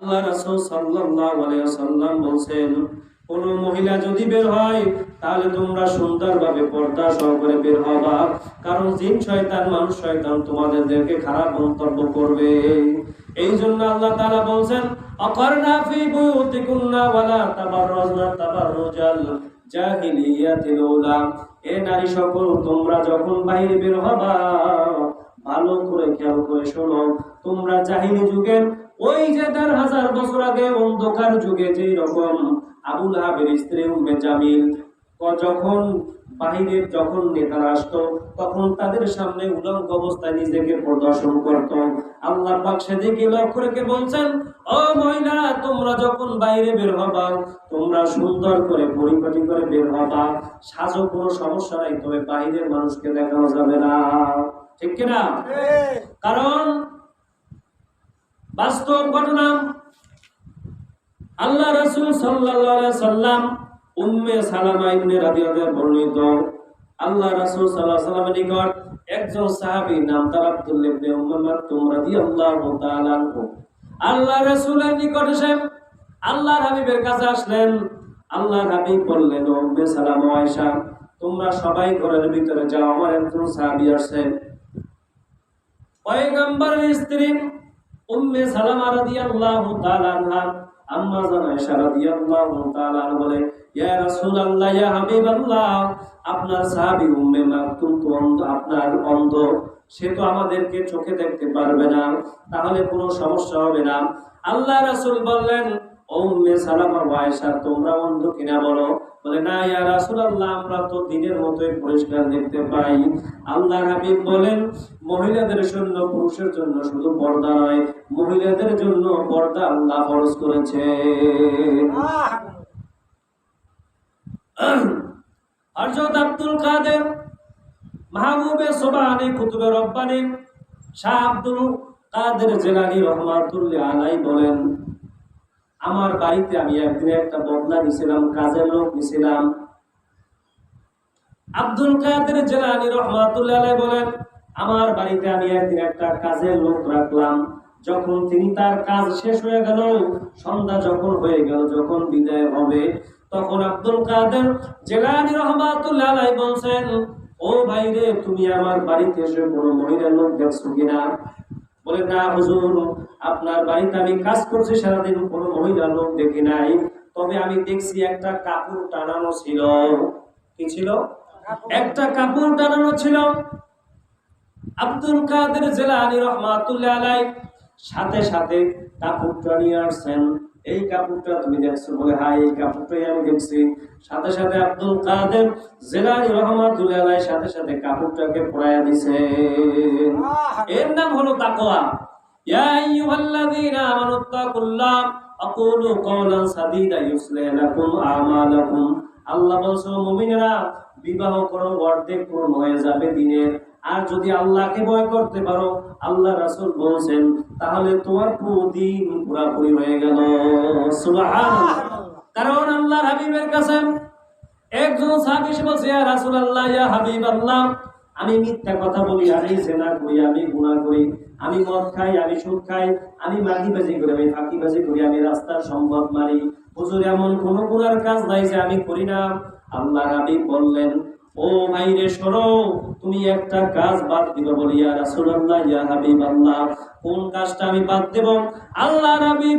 আল্লাহ রাসূল সাল্লাল্লাহু আলাইহি ওয়াসাল্লাম বলেন কোন মহিলা যদি বের হয়, তাহলে তোমরা সুন্দরভাবে পর্দা সহকারে বের হবা। কারণ জিন শয়তান, মানুষ শয়তান তোমাদেরকে খারাপ মন্তব্য করবে। এই জন্য আল্লাহ তাআলা বলছেন, অকরনা ফি বুয়ুতিকুন্না ওয়ালা তাবাররাজনা তাবাররুজাল জাহিলিয়াতিল উলা। এ নারী সকল, তোমরা যখন বাইরে বের হবা, ভালো করে খেয়াল করে শোনো। তোমরা জাহিলি যুগের ওই যে দেড় হাজার বছর আগে অন্ধকার যুগে যে রকম আবুল হাবের স্ত্রী উম্মে জামিল যখন বাহিরে যখন নেতারা আসতো তখন তাদের সামনে উলঙ্গ অবস্থায় নিজেকে প্রদর্শন করত। আল্লাহ পাক সেদিকে লক্ষ্য রেখে বলছেন ও মহিলা তোমরা যখন বাইরে বের হবা তোমরা সুন্দর করে পরিপাটি করে বের হবা। সাজো কোনো সমস্যা নাই তবে বাইরের মানুষকে দেখানো যাবে না। ঠিক কিনা? কারণ বাস্তব ঘটনা। আল্লাহ রাসূল সাল্লাম উম্মে সালামা ইবনে রাবিয়াতে বর্ণিত। আল্লাহ রাসূল সাল্লাল্লাহু আলাইহি নিকট একজন সাহাবী নাম তার আব্দুল্লাহ ইবনে উম্মে মাকতুম রাদিয়াল্লাহু তাআলা আনহু। আল্লাহ রাসূলের নিকট এসে আল্লাহর হাবিবের কাছে আসলেন। আল্লাহর হাবিব বললেন উম্মে সালামা আয়েশা, তোমরা সবাই ঘরের ভিতরে যাও, আমার একজন সাহাবী আসছে। পয়গম্বরের স্ত্রী উম্মে সালামা রাদিয়াল্লাহু তাআলা আনহা, আম্মা রাদিয়াল্লাহু তাআলা বলে, ইয়া রাসূলুল্লাহ, ইয়া হাবিবাল্লাহ, আপনার সাহাবী উম্মে মাকতুম তো আপনার অন্ধ, সে তো আমাদেরকে চোখে দেখতে পারবে না, তাহলে কোনো সমস্যা হবে না। আল্লাহ রাসূল বললেন উম্মে সালামা ওয়া তোমরা অন্ধ কিনা বলো? বলে, না, ইয়া রাসূলুল্লাহ, আমরা তো দিনের মতোই পরিষ্কার দেখতে পাই। আল্লাহ হাবিব বলেন, মহিলাদের জন্য, পুরুষের জন্য শুধু পর্দা নয়, মহিলাদের জন্য পর্দা আল্লাহ ফরজ করেছে। হযরত আব্দুল কাদের মাহবুবে সোবানি কুতুবে রব্বানি শাহ আব্দুল কাদের জেলানি রহমাতুল্লাহ আলাই বলেন আমার বাড়িতে আমি একদিন একটা বদলা দিছিলাম কাজের লোক দিছিলাম আব্দুল কাদের জেলানি রহমাতুল্লাহ বলেন, আমার বাড়িতে আমি একদিন একটা কাজের লোক রাখলাম। যখন তিনি তার কাজ শেষ হয়ে গেল, সন্ধ্যা যখন হয়ে গেল, যখন বিদায় হবে, তখন আব্দুল কাদের জেলানি রহমাতুল্লাহ বলছেন, ও ভাইরে, তুমি আমার বাড়িতে এসে কোনো মহিলা লোক দেখছ কিনা? বলে, না, হুজুর, আপনার বাড়িতে আমি কাজ করছি, সারাদিন কোনো মহিলা লোক দেখি নাই। তবে আমি দেখছি একটা কাপড় টানানো ছিল। কি ছিল? একটা কাপড় টানানো ছিল। আব্দুল কাদের জেলা জেলানি রহমাতুল্লাহ আলাই সাথে সাথে কাপড় টানিয়ে আসছেন। এই কাপড়টা তুমি দেখছ বলে হ্যাঁ এই কাপড়টাই আমি দেখছি। সাথে সাথে আব্দুল কাদের জেলানি রহমাতুল্লাহ আলাই সাথে সাথে কাপড়টাকে পরাইয়া দিছে। এর নাম হলো তাকওয়া। ইয়া আইয়ুহাল্লাযীনা আমানুত্তাকুল্লাহ আকুলু কওলান সাদীদা ইউসলিহ লাকুম আমালাকুম। আল্লাহ বলছে মুমিনেরা বিবাহ করো অর্ধেক পূর্ণ হয়ে যাবে দিনের। আর যদি আল্লাহকে ভয় করতে পারো, আল্লাহ রাসূল বলছেন, তাহলে তোমার পুরো দিন পুরাপুরি হয়ে গেল। কারণ আল্লাহর হাবিবের কাছে একজন ইয়া রাসূলুল্লাহ, ইয়া হাবিবাল্লাহ, আমি মিথ্যা কথা বলি, আমি জেনা করি, আমি গুনাহ করি, আমি মদ খাই, আমি সুদ খাই, আমি মাগিবাজি করি, আমি ফাঁকিবাজি করি, আমি রাস্তার সম্পদ মারি। হুজুর, এমন কোন গুনার কাজ নাই যে আমি করি না। আল্লাহ হাবিব বললেন ও মাইরে সরো তুমি একটা কাজ বাদ দিবা বলি রাসূলুল্লাহ, ইয়া কোন কাজটা আমি বাদ দেব? আল্লাহ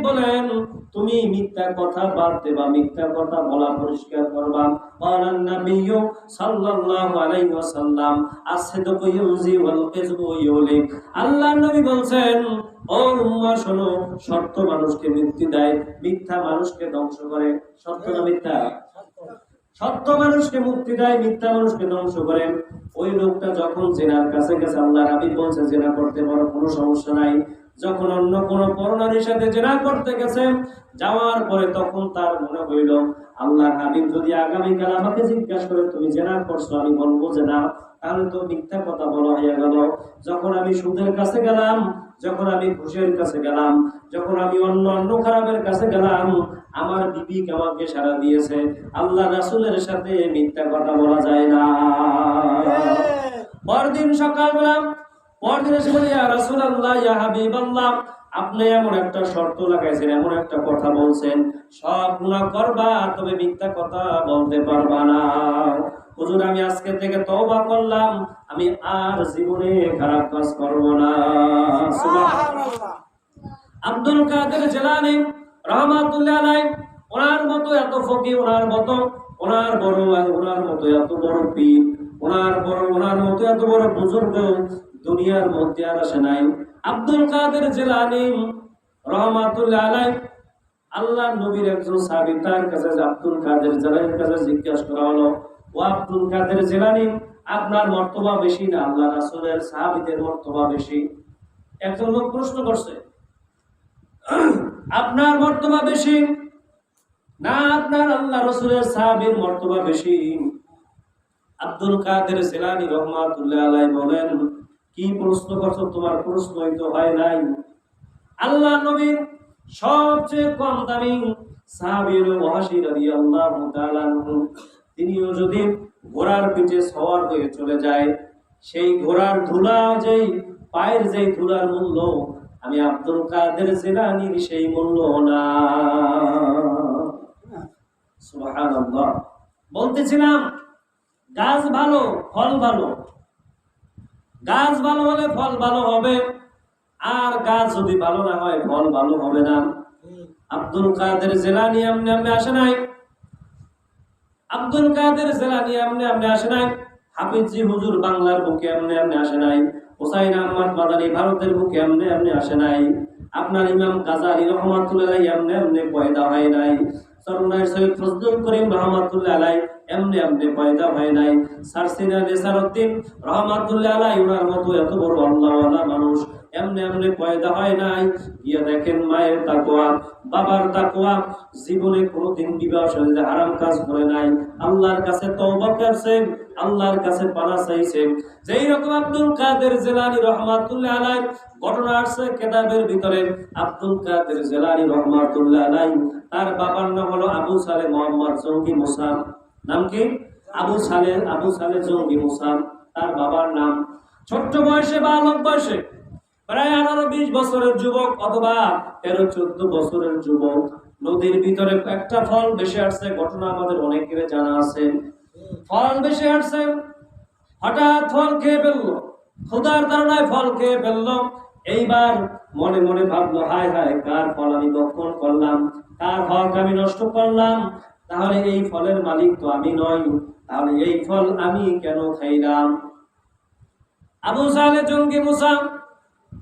বলেন, তুমি মিথ্যা কথা বাদ দেবা, মিথ্যা কথা বলা পরিষ্কার করবা। সাল্লাল্লাহু আলাইহি ওয়াসাল্লাম ওয়াল আল্লাহ নবী বলেন ও উম্মাহ শোনো, সত্য মানুষকে মুক্তি দেয়, মিথ্যা মানুষকে ধ্বংস করে। সত্য না মিথ্যা? সত্য মানুষকে মুক্তি দেয়, মিথ্যা মানুষকে ধ্বংস করেন ওই লোকটা যখন জেনার কাছে গেছে আল্লাহ হাবিব বলছে, জেনা করতে পারো, কোনো সমস্যা নাই। যখন অন্য কোনো পরনারীর সাথে জেনা করতে গেছে, যাওয়ার পরে তখন তার মনে হইল আল্লাহ হাবিব যদি আগামীকাল আমাকে জিজ্ঞাসা করে, তুমি জেনা করছ? আমি বলব যে না। তাহলে তো মিথ্যা কথা বলা হয়ে গেল। যখন আমি সুদের কাছে গেলাম, যখন আমি ঘুষের কাছে গেলাম, যখন আমি অন্য অন্য খারাপের কাছে গেলাম আমার বিবি আমাকে সারা দিয়েছে। আল্লাহ রাসূলের সাথে মিথ্যা কথা বলা যায় না। পরদিন সকালবেলা, পরদিন এসে বলি, ইয়া রাসূলুল্লাহ, ইয়া হাবিবাল্লাহ, আপনি এমন একটা শর্ত লাগাইছেন, এমন একটা কথা বলছেন। সব গুণা করবা, তবে মিথ্যা কথা বলতে পারবা না। হুজুর, আমি আজকে থেকে তওবা করলাম, আমি আর জীবনে খারাপ কাজ করব না। আব্দুল কাদের জেলানি রহমাতুল্লাহ আলাই ওনার মতো এত ফকি ওনার মতো, ওনার বড়, ওনার মতো এত বড় পীর, ওনার বড়, ওনার মতো এত বড় বুজুর্গ দুনিয়ার মধ্যে আর আসে নাই। আব্দুল কাদের জেলানি রহমাতুল্লাহ আলাই আল্লাহ নবীর একজন সাহাবী তার কাছে আব্দুল কাদের জেলানির কাছে জিজ্ঞাসা করা হলো, ও আব্দুল কাদের জেলানি, আপনার মর্তবা বেশি না? আল্লাহ রাসূলের সাহাবীদের মর্তবা বেশি? একজন লোক প্রশ্ন করছে আপনার মর্তবা বেশি না আপনার আল্লাহ রসুলের সাহাবীর মর্তবা বেশি। আব্দুল কাদের জেলানি রহমাতুল্লাহ আলাই বলেন, কি প্রশ্ন করছ? তোমার প্রশ্নই তো হয় নাই। আল্লাহ নবীর সবচেয়ে কম দামি সাহাবীর রাদিয়াল্লাহু তাআলা আনহু। তিনিও যদি ঘোড়ার পিঠে সওয়ার হয়ে চলে যায়, সেই ঘোড়ার ধুলা যেই, পায়ের যেই ধুলার মূল্য আমি আব্দুল কাদের জেলানির সেই মূল্য না। বলতেছিলাম, গাছ ভালো, ফল ভালো। গাছ ভালো হলে ফল ভালো হবে। আর গাছ যদি ভালো না হয়, ফল ভালো হবে না। আব্দুল কাদের জেলানি আমনে আমনে আসে নাই? আব্দুল কাদের জেলানি আমনে আমনে আসে নাই? হাফিজি হুজুর বাংলার বুকে আমনে আমনে আসে নাই? হোসাইন আহমদ মাদানী ভারতের এমনি এমনি আসে নাই। আপনার ইমাম কাজারি রহমাতুল্লাহ এমনি এমনি পয়দা হয় নাই। সরুনায় সৈয়দ ফজলুল করিম রহমাতুল্লাহ আলাই এমনি এমনি পয়দা হয় নাই। সারসিনা নেসারউদ্দিন রহমাতুল্লাহ আলাই ওনার মতো এত বড় মানুষ এমনি এমনি পয়দা হয় নাই। গিয়ে দেখেন মায়ের তাকোয়া বাবার তাকোয়া জীবনে কোনোদিন বিবাহ শরীরে হারাম কাজ করে নাই। আল্লাহর কাছে তওবা করছেন, আল্লাহর কাছে পানা চাইছেন। যেই রকম আব্দুল কাদের জেলানি রহমাতুল্লাহ আলাই ঘটনা আসছে কেতাবের ভিতরে। আব্দুল কাদের জেলানি রহমাতুল্লাহ আলাই তার বাবার নাম হলো আবু সালে মোহাম্মদ জঙ্গি মুসাম নাম কি? আবু সালে আবু সালে জঙ্গি মুসাম তার বাবার নাম। ছোট্ট বয়সে, বালক বয়সে প্রায় আঠারো বিশ বছরের যুবক অথবা তেরো চোদ্দ বছরের যুবক, নদীর ভিতরে একটা ফল বেশি আসছে, ঘটনা আমাদের অনেকের জানা আছে। ফল বেশি আসছে, হঠাৎ ফল খেয়ে ফেলল, ক্ষুধার কারণে ফল খেয়ে ফেলল। এইবার মনে মনে ভাবলো, হায় হায়, কার ফল আমি বক্ষণ করলাম, কার হক আমি নষ্ট করলাম? তাহলে এই ফলের মালিক তো আমি নই, তাহলে এই ফল আমি কেন খাইলাম? আবু সালে জঙ্গি মুসা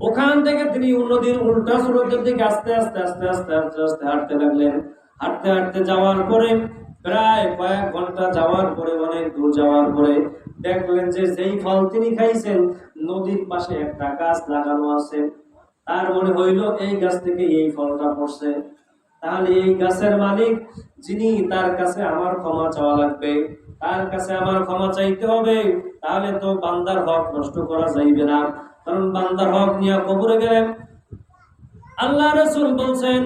ওখান থেকে তিনি নদীর উল্টা স্রোতের দিকে আস্তে আস্তে আস্তে আস্তে আস্তে আস্তে হাঁটতে লাগলেন। হাঁটতে হাঁটতে যাওয়ার পরে প্রায় কয়েক ঘণ্টা যাওয়ার পরে, অনেক দূর যাওয়ার পরে দেখলেন যে যেই ফল তিনি খাইছেন, নদীর পাশে একটা গাছ লাগানো আছে। তার মনে হইল, এই গাছ থেকে এই ফলটা পড়ছে। তাহলে এই গাছের মালিক, যিনি তার কাছে আমার ক্ষমা চাওয়া লাগবে। তার কাছে আমার ক্ষমা চাইতে হবে। তাহলে তো বান্দার হক নষ্ট করা যাইবে না। কারণ বান্দার হক নিয়ে কবরে গেলেন। আল্লাহ রসুল বলছেন,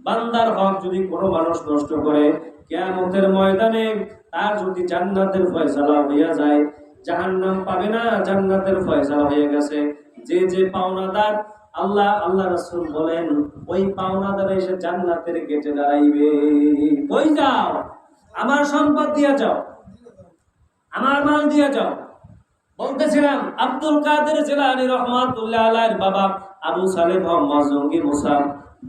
বান্দার হক যদি কোনো মানুষ নষ্ট করে, কেয়ামতের ময়দানে তার যদি জান্নাতের ফয়সালা হইয়া যায়, জাহান্নাম পাবে না, জান্নাতের ফয়সালা হয়ে গেছে। যে যে পাওনাদার আল্লাহ আল্লাহ রসুল বলেন, ওই পাওনাদার এসে জান্নাতের গেটে দাঁড়াইবে। কই যাও? আমার সম্পদ দিয়া যাও। আমার মাল দিয়া যাও। বলতেছিলাম, আব্দুল কাদের জেলানি রহমাতুল্লাহ আলাইহির বাবা আবু সালেহ মোহাম্মদ জঙ্গি মুসা।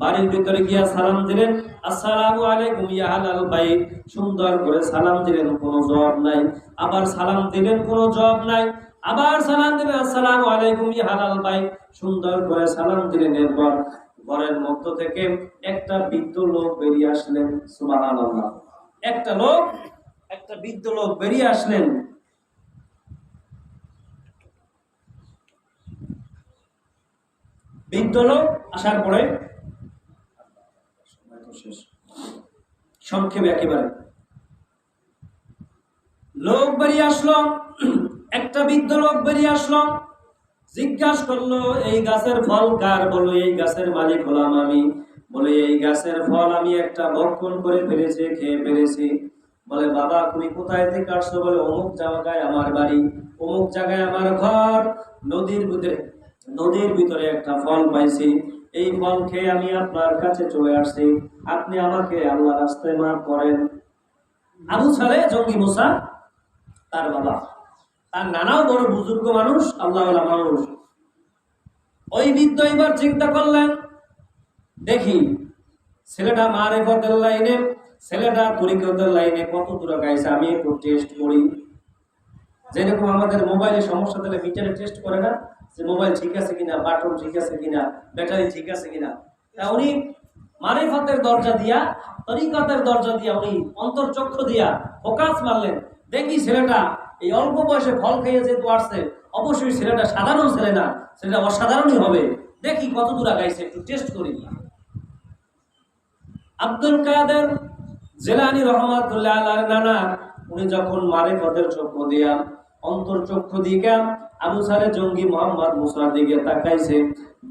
বাড়ির ভিতরে গিয়া সালাম দিলেন, আসসালামু আলাইকুম ইয়া আহলাল বাইত। সুন্দর করে সালাম দিলেন, কোনো জবাব নাই। আবার সালাম দিলেন, কোনো জবাব নাই। আবার সালাম দিলেন, আসসালামু আলাইকুম ইয়া আহলাল বাইত। সুন্দর করে সালাম দিলেন, এরপর ঘরের মধ্য থেকে একটা বৃদ্ধ লোক বেরিয়ে আসলেন, সুবহানাল্লাহ। একটা লোক, একটা বৃদ্ধ লোক বেরিয়ে আসলেন। বৃদ্ধ লোক আসার পরে সংক্ষেপে একেবারে। লোক বেরিয়ে আসলো, একটা বৃদ্ধ লোক বেরিয়ে আসলো, জিজ্ঞাসা করল, এই গাছের ফল কার? বলো এই গাছের মালিক হলাম আমি। বলে, এই গাছের ফল আমি একটা ভক্ষণ করে ফেলেছি, খেয়ে ফেলেছি। বলে, বাবা, তুমি কোথায় থেকে আসছো? বলে, অমুক জায়গায় আমার বাড়ি, অমুক জায়গায় আমার ঘর, নদীর ভিতরে নদীর ভিতরে একটা ফল পাইছি। এই ফল খেয়ে আমি আপনার কাছে চলে আসছি। আপনি আমাকে আল্লাহ রাস্তায় মাফ করেন। আবু সালে জঙ্গি মুসা, তার বাবা, তার নানাও বড় বুজুর্গ মানুষ, আল্লাহ মানুষ। ওই বৃদ্ধ এবার চিন্তা করলেন, দেখি, ছেলেটা মারে মারেফতের লাইনে, ছেলেটা তরিকতের লাইনে কত দূরে গাইছে আমি একটু টেস্ট করি। যেরকম আমাদের মোবাইলে সমস্যা তাহলে মিটারে টেস্ট করে না? যে মোবাইল ঠিক আছে কিনা বাটন ঠিক আছে কিনা, ব্যাটারি ঠিক আছে কিনা, তা উনি মারিফতের দরজা দিয়া, তরিকতের দরজা দিয়া উনি অন্তর্চক্ষু দিয়া ফোকাস মারলেন। দেখি ছেলেটা, এই অল্প বয়সে ফল খেয়ে যেহেতু আসছে, অবশ্যই ছেলেটা সাধারণ ছেলে না, ছেলেটা অসাধারণই হবে। দেখি কত দূর আগাইছে, একটু টেস্ট করি। আব্দুল কাদের জেলানি রহমাতুল্লাহ নানা, উনি যখন মারে পদের চক্ষু দিয়া অন্তর চক্ষু দিকে আবু সালে জঙ্গি মোহাম্মদ মুসার দিকে তাকাইছে।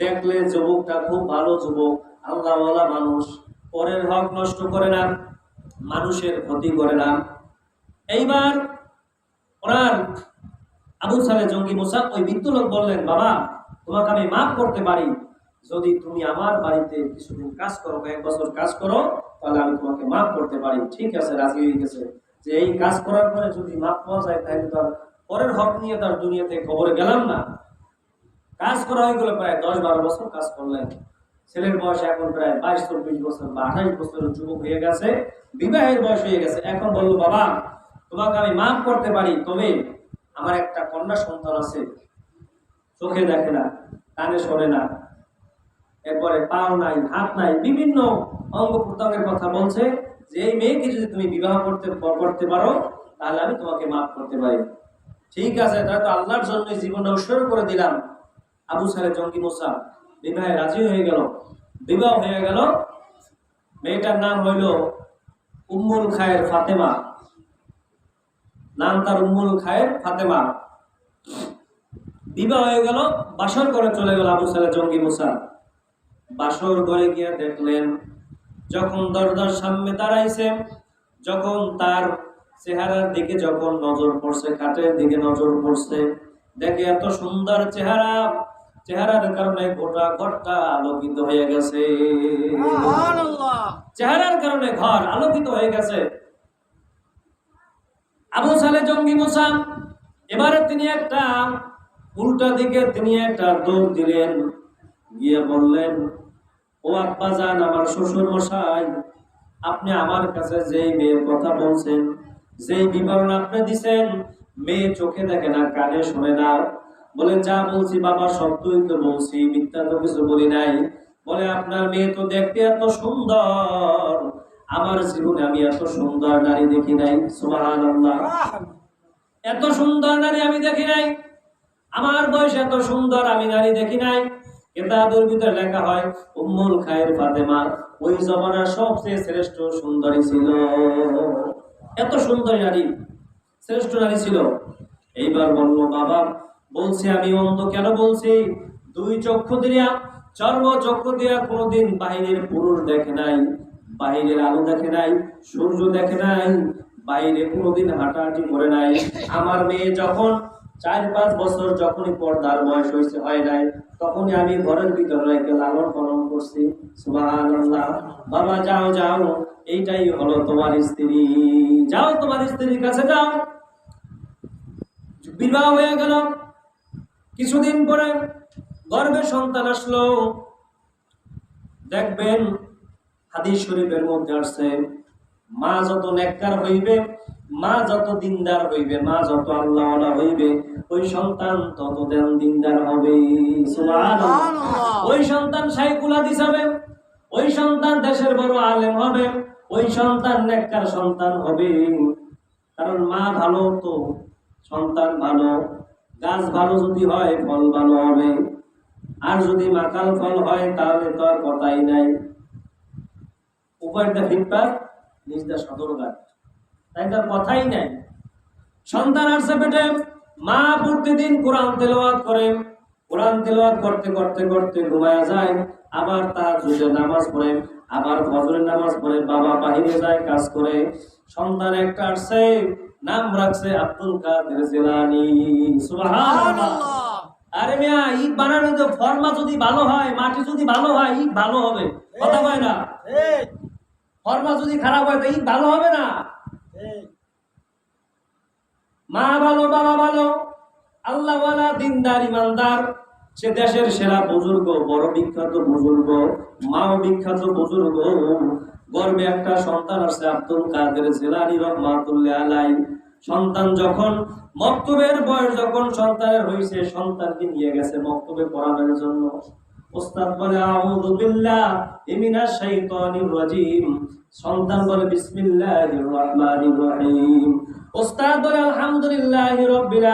দেখলে যুবকটা খুব ভালো যুবক, আল্লাহওয়ালা মানুষ। পরের হক নষ্ট করে না, মানুষের ক্ষতি করে না। এইবার ওনার আবু সালে জঙ্গি মুসা, ওই বৃদ্ধ লোক বললেন, বাবা, তোমাকে আমি মাফ করতে পারি। যদি তুমি আমার বাড়িতে কিছুদিন কাজ করো এক বছর কাজ করো, তাহলে আমি তোমাকে মাফ করতে পারি। ঠিক আছে, রাজি হয়ে গেছে। যে এই কাজ করার পরে যদি মাফ পাওয়া যায়, তাহলে তো পরের হক নিয়ে তার দুনিয়াতে খবরে গেলাম না। কাজ করা হয়ে গেল প্রায় দশ বারো বছর কাজ করলেন। ছেলের বয়স এখন প্রায় বাইশ, চব্বিশ বছর বা আঠাশ বছরের যুবক হয়ে গেছে, বিবাহের বয়স হয়ে গেছে। এখন বলল, বাবা, তোমাকে আমি মাফ করতে পারি, তবে আমার একটা কন্যা সন্তান আছে। চোখে দেখে না, কানে শোনে না। এরপরে পাও নাই, হাত নাই, বিভিন্ন অঙ্গ প্রত্যঙ্গের কথা বলছে। যে এই মেয়েকে যদি তুমি বিবাহ করতে করতে পারো, তাহলে আমি তোমাকে মাফ করতে পারি। ঠিক আছে, তাহলে তো আল্লাহর জন্য জীবনটা উৎসর্গ করে দিলাম। আবু সালে জঙ্গি মোসা, বিবাহে রাজি হয়ে গেল। বিবাহ হয়ে গেল। মেয়েটার নাম হইল উম্মুল খায়ের ফাতেমা। নাম তার উম্মুল খায়ের ফাতেমা। বিবাহ হয়ে গেল, বাসর করে চলে গেল আবু সালে জঙ্গি মোসা। বাসর ঘরে গিয়ে দেখলেন, যখন দরজার সামনে দাঁড়াইছে, যখন তার চেহারার দিকে যখন নজর পড়ছে কাঠের দিকে নজর পড়ছে দেখে এত সুন্দর চেহারা। চেহারার কারণে গোটা ঘরটা আলোকিত হয়ে গেছে। চেহারার কারণে ঘর আলোকিত হয়ে গেছে। আবু সালে জঙ্গি মুসাম এবারে তিনি একটা উল্টা দিকে তিনি একটা দৌড় দিলেন। গিয়ে বললেন ও আব্বা যান আমার শ্বশুর মশাই আপনি আমার কাছে যেই মেয়ের কথা বলছেন যেই বিবরণ আপনি দিছেন, মেয়ে চোখে দেখে না, কানে শোনে না। বলে, যা বলছি বাবা সত্যই তো বলছি, মিথ্যা তো কিছু বলি নাই। বলে, আপনার মেয়ে তো দেখতে এত সুন্দর। আমার জীবনে আমি এত সুন্দর নারী দেখি নাই। এত সুন্দর নারী আমি দেখি নাই। আমার বয়স এত সুন্দর আমি নারী দেখি নাই। কেতাবের ভিতরে লেখা হয়, উম্মুল খায়ের ফাতেমা। ওই জমানার সবচেয়ে শ্রেষ্ঠ সুন্দরী ছিল। এত সুন্দর নারী, শ্রেষ্ঠ নারী ছিল। এইবার বলল, বাবা, বলছে আমি অন্ধ কেন বলছি? দুই চক্ষু দিয়া, চর্ম চক্ষু দিয়া কোনোদিন বাহিরের পুরুষ দেখে নাই, বাহিরের আলো দেখে নাই, সূর্য দেখে নাই বাইরে কোনোদিন হাঁটাহাঁটি করে নাই। আমার মেয়ে যখন চার পাঁচ বছর যখনই পর্দার বয়স হয়েছে হয় নাই, তখনই আমি ঘরের ভিতরে রেখে লালন পালন করছি। বাবা, যাও যাও, এইটাই হলো তোমার স্ত্রী। যাও, তোমার স্ত্রীর কাছে যাও। বিবাহ হয়ে গেল। কিছুদিন পরে গর্ভে সন্তান আসলো। দেখবেন, হাদিস শরীফের মধ্যে আসছে, মা যত নেককার হইবে মা যত দিনদার হইবে মা যত আল্লাহওয়ালা হইবে ওই সন্তান তত দেন দিনদার হবে। ওই সন্তান সাইকুল হাদিস হবে ওই সন্তান দেশের বড় আলেম হবে ওই সন্তান নেককার সন্তান হবে। কারণ মা ভালো তো সন্তান ভালো গাছ ভালো যদি হয় ফল ভালো হবে। আর যদি মাকাল ফল হয় তাহলে তো আর কথাই নাই। উপায়টা ফিটপাত নিজটা সদরঘাট। তাই তার কথাই নাই। সন্তান আসছে পেটে মা প্রতিদিন কোরআন তেলাওয়াত করে। কোরআন তেলাওয়াত করতে করতে করতে ঘুমায়া যায় আবার তার জুজে নামাজ পড়ে আবার ফজরের নামাজ পড়ে বাবা বাহিরে যায় কাজ করে। সন্তান একটা আসছে নাম রাখছে আব্দুল কাদের জিলানী। আরে মিয়া বানানো তো ফর্মা যদি ভালো হয় মাটি যদি ভালো হয় ইট ভালো হবে। কথা কয় না? ফর্মা যদি খারাপ হয় তো ভালো হবে না। মা ভালো, বাবা ভালো, আল্লাহ দিনদার, ইমানদার। সে দেশের সেরা বুজুর্গ, বড় বিখ্যাত বুজুর্গ, মাও বিখ্যাত বুজুর্গ। গর্বে একটা সন্তান আছে, আব্দুল কাদের জেলানি রহমাতুল্লাহ আলাই সন্তান যখন, মক্তবের বয়স যখন সন্তানের হয়েছে সন্তানকে নিয়ে গেছে মক্তবে পড়ানোর জন্য। ওস্তাদ বলে, আউযু বিল্লাহ মিনাশ শাইতানির রাজিম। সন্তান বলে, বিসমিল্লাহির রহমানির রহিম। ওস্তাদ বলে, আলহামদুলিল্লাহ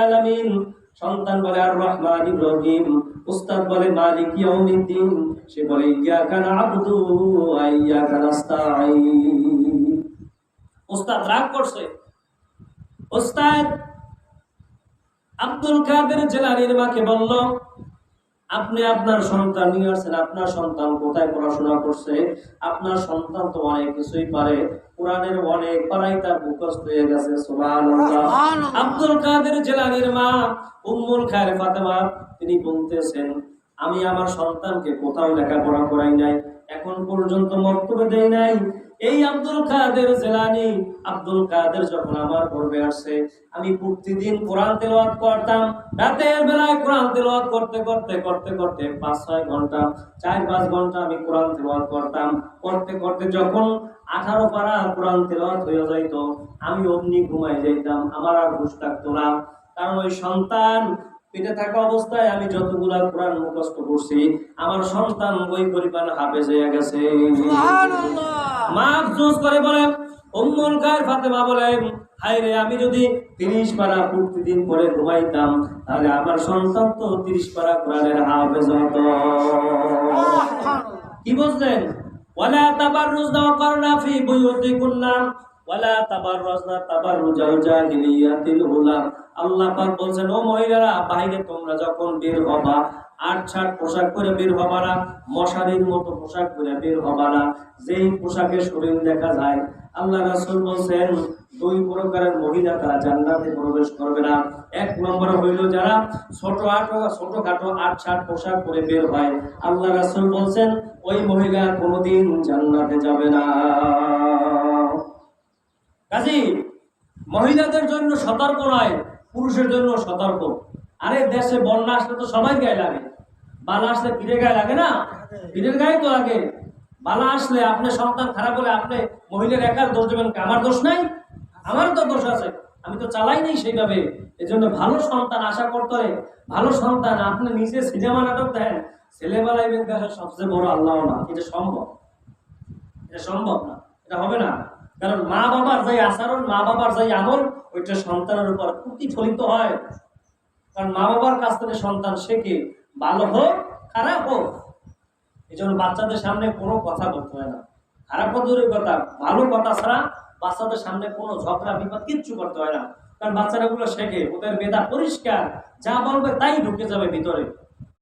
আলামিন। সন্তান বলে, আর রহমানির রহিম। উস্তাদ বলে, মালিক ইয়াউমিদ্দিন। সে বলে ইয়াকা না'বুদু ওয়া ইয়াকা নাস্তাঈন। উস্তাদ রাগ করছে। উস্তাদ আব্দুল কাদের জেলানির মাকে বলল আপনি আপনার সন্তান নিয়ে আসছেন আপনার সন্তান কোথায় পড়াশোনা করছে আপনার সন্তান তো অনেক কিছুই পারে। কোরআনের অনেক পারাই তার মুখস্থ হয়ে গেছে। আব্দুল কাদের জেলানির মা উম্মুল খায়ের ফাতেমা তিনি বলতেছেন আমি আমার সন্তানকে কোথাও লেখাপড়া করাই নাই। এখন পর্যন্ত মক্তবে দেই নাই। এই আব্দুল কাদের জেলানি, আব্দুল কাদের যখন আমার পর্বে আসছে আমি প্রতিদিন কোরআন তেলাওয়াত করতাম। রাতের বেলায় কোরআন তেলাওয়াত করতে করতে করতে করতে পাঁচ, ছয় ঘণ্টা, চার, পাঁচ ঘণ্টা আমি কোরআন তেলাওয়াত করতাম। করতে করতে যখন আঠারো পারা কোরআন তেলাওয়াত হয়ে যাইত, আমি অমনি ঘুমাই যাইতাম। আমার আর হুশ থাকতো না। কারণ ওই সন্তান পেটে থাকা অবস্থায় আমি যতগুলা কোরআন মুখস্থ করছি আমার সন্তান ওই পরিমাণ হাফেজ হয়ে গেছে। মা করে উম্মুল খায়ের ফাতেমা আমি যদি তিরিশ পারা প্রতিদিন পরে ঘুমাইতাম তাহলে আমার সন্তান তো তিরিশ পারা কোরআনের হাফেজ হতো। কি বুঝলেন ওয়ালা তাবাররুজনা ওয়াকারনা ফি বুয়ুতিকুন্না ওয়ালা তাবাররুজাল জাহিলিয়াতিল উলা আল্লাহ বলছেন, ও মহিলারা, বাইরে তোমরা যখন বের আট পোশাক পরে বের না, মশারির মতো পোশাক পরে বের না, যেই শরীর দেখা যায়। বলছেন, দুই প্রকারের মহিলা তারা প্রবেশ করবে না। এক নম্বর হইল যারা ছোট আটো, ছোটখাটো আট ছাট পোশাক পরে বের হয়। আল্লাহ রাসূল বলছেন, ওই মহিলা কোনোদিন জান্নাতে যাবে না। কাজী মহিলাদের জন্য সতর্ক নয়, পুরুষের জন্য সতর্ক। আরে দেশে বন্যা আসলে তো সবাই গায়ে লাগে। বালা আসলে পীরের গায়ে লাগে না? পীরের গায়ে তো লাগে। বালা আসলে আপনার সন্তান খারাপ হলে আপনি মহিলার একার দোষ দেবেন? আমার দোষ নাই? আমারও তো দোষ আছে। আমি তো চালাই নাই সেইভাবে। জন্য ভালো সন্তান আশা করতে হয় ভালো সন্তান আপনি নিজে সিনেমা নাটক দেন ছেলে বেলায় সবচেয়ে বড় আল্লাহ না। এটা সম্ভব? এটা সম্ভব না। এটা হবে না। কারণ মা বাবার যাই আচরণ, মা বাবার যাই আমল, ওইটা সন্তানের উপর প্রতিফলিত হয়। কারণ মা বাবার কাছ থেকে সন্তান শেখে ভালো হোক, খারাপ হোক। এই জন্য বাচ্চাদের সামনে কোনো কথা বলতে হয় না। খারাপ দূরের কথা, ভালো কথা ছাড়া বাচ্চাদের সামনে কোনো ঝগড়া বিপদ কিচ্ছু করতে হয় না। কারণ বাচ্চারা গুলো শেখে, ওদের মেধা পরিষ্কার, যা বলবে তাই ঢুকে যাবে ভিতরে।